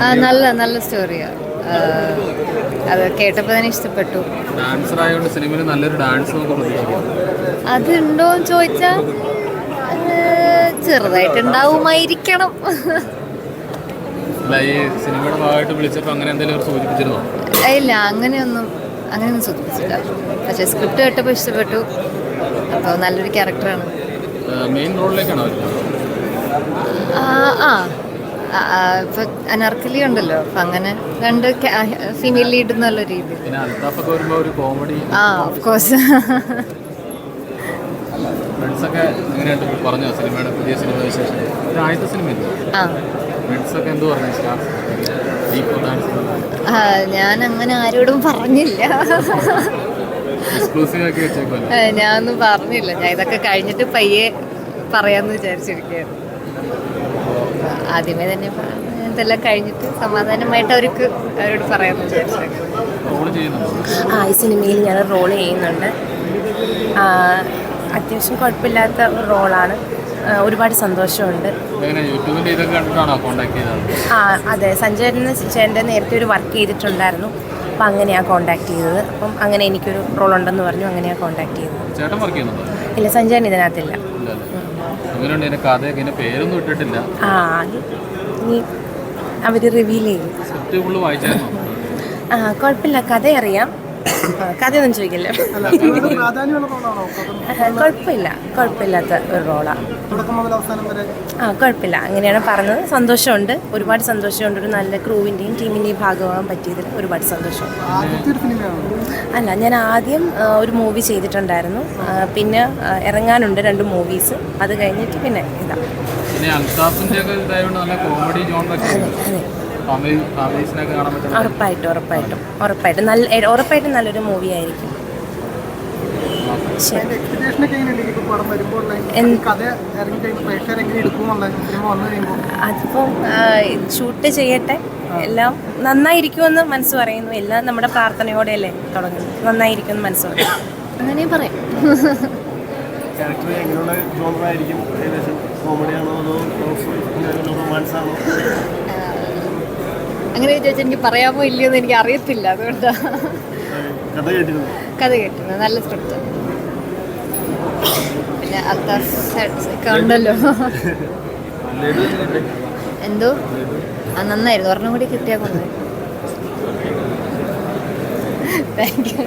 ആ നല്ല നല്ല സ്റ്റോറിയാണ് അത് കേട്ടപ്പോൾ തന്നെ ഇഷ്ടപ്പെട്ടു. ഡാൻസർ ആയതുകൊണ്ട് സിനിമയിൽ നല്ലൊരു ഡാൻസ് അതുണ്ടോ എന്ന് ചോദിച്ചാൽ ചെറുതായിട്ടുണ്ടാവുമായിരിക്കണം. സിനിമയുടെ ഭാഗമായിട്ട് വിളിച്ചപ്പോൾ അങ്ങനെ എന്തെങ്കിലും സൂചിപ്പിച്ചിരുന്നോ? ഇല്ല അങ്ങനെയൊന്നും അങ്ങനെയൊന്നും സൂചിപ്പിച്ചില്ല. പക്ഷെ സ്ക്രിപ്റ്റ് കേട്ടപ്പോൾ ഇഷ്ടപ്പെട്ടു. അപ്പോൾ നല്ലൊരു ക്യാരക്ടറാണ്. മെയിൻ റോളിലേക്കാണോ ആ, ഇപ്പൊ അനാർക്കലി ഉണ്ടല്ലോ. അപ്പൊ അങ്ങനെ രണ്ട് ഫീമെയിൽ ലീഡ് എന്നുള്ള രീതി ആ ഓഫ് കോഴ്സ് ഞാൻ അങ്ങനെ ആരോടും പറഞ്ഞില്ല. ഞാനൊന്നും പറഞ്ഞില്ല. ഞാൻ ഇതൊക്കെ കഴിഞ്ഞിട്ട് പയ്യെ പറയാന്ന് വിചാരിച്ചിരിക്കുകയാണ് ആദ്യമേ തന്നെ ഇതെല്ലാം കഴിഞ്ഞിട്ട് സമാധാനമായിട്ട് അവർക്ക് അവരോട് പറയാമെന്ന് വിചാരിച്ചു. ആ ഈ സിനിമയിൽ ഞാൻ റോൾ ചെയ്യുന്നുണ്ട്. അത്യാവശ്യം കുഴപ്പമില്ലാത്ത ഒരു റോളാണ് ഒരുപാട് സന്തോഷമുണ്ട്. ആ അതെ സഞ്ജയന് ചേട്ടന്റെ നേരത്തെ ഒരു വർക്ക് ചെയ്തിട്ടുണ്ടായിരുന്നു. അപ്പം അങ്ങനെയാണ് കോണ്ടാക്ട് ചെയ്തത്. അപ്പം അങ്ങനെ എനിക്കൊരു റോൾ ഉണ്ടെന്ന് പറഞ്ഞു അങ്ങനെയാണ് കോണ്ടാക്ട് ചെയ്തത്. ഇല്ല സഞ്ജയൻ ഇതിനകത്തില്ല. അങ്ങനെയുണ്ട് എന്റെ കഥയൊക്കെ? പേരൊന്നും ഇട്ടിട്ടില്ല. ആ അത് ഇനി അവർ റിവീൽ ചെയ്യും. സ്ക്രിപ്റ്റ് ഫുള്ള് വായിച്ചായിരുന്നോ? ആ കുഴപ്പമില്ല. കഥ അറിയാം കഥയൊന്നും ചോദിക്കില്ല. കുഴപ്പമില്ല. കുഴപ്പമില്ലാത്ത ഒരു റോളാണ് ആ കുഴപ്പമില്ല. അങ്ങനെയാണ് പറഞ്ഞത്. സന്തോഷമുണ്ട്. ഒരുപാട് സന്തോഷമുണ്ട്. ഒരു നല്ല ക്രൂവിന്റെയും ടീമിന്റെയും ഭാഗമാകാൻ പറ്റിയതിൽ ഒരുപാട് സന്തോഷമുണ്ട് അല്ല ഞാൻ ആദ്യം ഒരു മൂവി ചെയ്തിട്ടുണ്ടായിരുന്നു. പിന്നെ ഇറങ്ങാനുണ്ട് രണ്ട് മൂവീസ്. അത് കഴിഞ്ഞിട്ട് പിന്നെ ഇതാ. അതെ അതെ. ഉറപ്പായിട്ടും ഉറപ്പായിട്ടും. ഉറപ്പായിട്ടും. നല്ല ഉറപ്പായിട്ടും നല്ലൊരു മൂവി ആയിരിക്കും. അതിപ്പോ ഷൂട്ട് ചെയ്യട്ടെ. എല്ലാം നന്നായിരിക്കുമെന്ന് മനസ്സ് പറയുന്നു. എല്ലാം നമ്മുടെ പ്രാർത്ഥനയോടെ പ്രാർത്ഥനയോടെയല്ലേ തുടങ്ങുന്നത്. നന്നായിരിക്കുമെന്ന് മനസ്സ് പറയുന്നു. പറയാം. എങ്ങനെയുള്ള ജോണറായിരിക്കും ഏകദേശം കോമഡിയാണോ അതോ റൊമാൻസ് ആണോ? അങ്ങനെ ചോദിച്ചാൽ എനിക്ക് പറയാമോ ഇല്ലയോ എന്ന് എനിക്ക് അറിയത്തില്ല അതുകൊണ്ടാണ് കഥ കേട്ടിരുന്നു? കഥ കേട്ടത് നല്ല സ്ക്രിപ്റ്റ് പിന്നെ അൽത്താഫ് ഉണ്ടല്ലോ എന്തോ? ആ നന്നായിരുന്നു ഒരെണ്ണം കൂടി കിട്ടിയാൽ കൊണ്ടുപോയി താങ്ക് യു